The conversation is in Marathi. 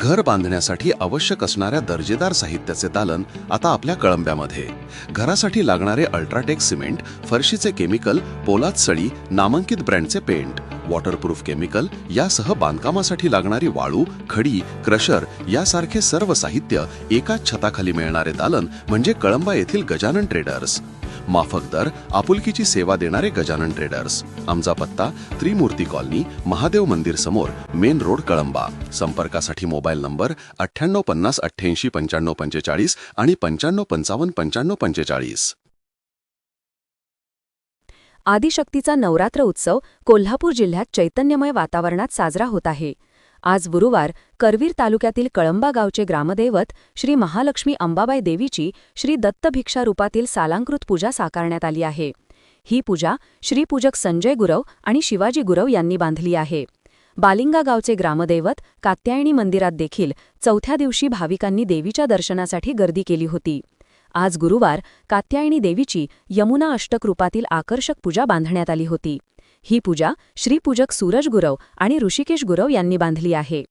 घर बांधण्यासाठी आवश्यक असणाऱ्या दर्जेदार साहित्याचे दालन आता आपल्या कळंब्यामध्ये. घरासाठी लागणारे अल्ट्राटेक सिमेंट फरशीचे केमिकल पोलाद सळी नामांकित ब्रँडचे पेंट वॉटरप्रूफ केमिकल यासह बांधकामासाठी लागणारी वाळू खडी क्रशर यासारखे सर्व साहित्य एकाच छताखाली मिळणारे दालन म्हणजे कळंबा येथील गजानन ट्रेडर्स. माफक दर आपुलकीची सेवा देणारे गजानन ट्रेडर्स आमचा पत्ता त्रिमूर्ती कॉलनी महादेव मंदिर समोर मेन रोड कळंबा. संपर्कासाठी मोबाईल नंबर अठ्ठ्याण्णव पन्नास अठ्ठ्याऐंशी पंच्याण्णव पंचेचाळीस आणि पंच्याण्णव पंचावन्न पंच्याण्णव पंचेचाळीस. आदिशक्तीचा नवरात्र उत्सव कोल्हापूर जिल्ह्यात चैतन्यमय वातावरणात साजरा होत आहे. आज गुरुवार करवीर तालुक्यातील कळंबा गावचे ग्रामदैवत श्री महालक्ष्मी अंबाबाई देवीची श्री दत्तभिक्षा रूपातील सालांकृत पूजा साकारण्यात आली आहे. ही पूजा श्रीपूजक संजय गुरव आणि शिवाजी गुरव यांनी बांधली आहे. बालिंगा गावचे ग्रामदैवत कात्यायणी मंदिरात देखील चौथ्या दिवशी भाविकांनी देवीच्या दर्शनासाठी गर्दी केली होती. आज गुरुवार कात्यायणी देवीची यमुना अष्टक रूपातील आकर्षक पूजा बांधण्यात आली होती. ही पूजा श्रीपूजक सूरज गुरव आणि ऋषिकेश गुरव यांनी बांधली आहे.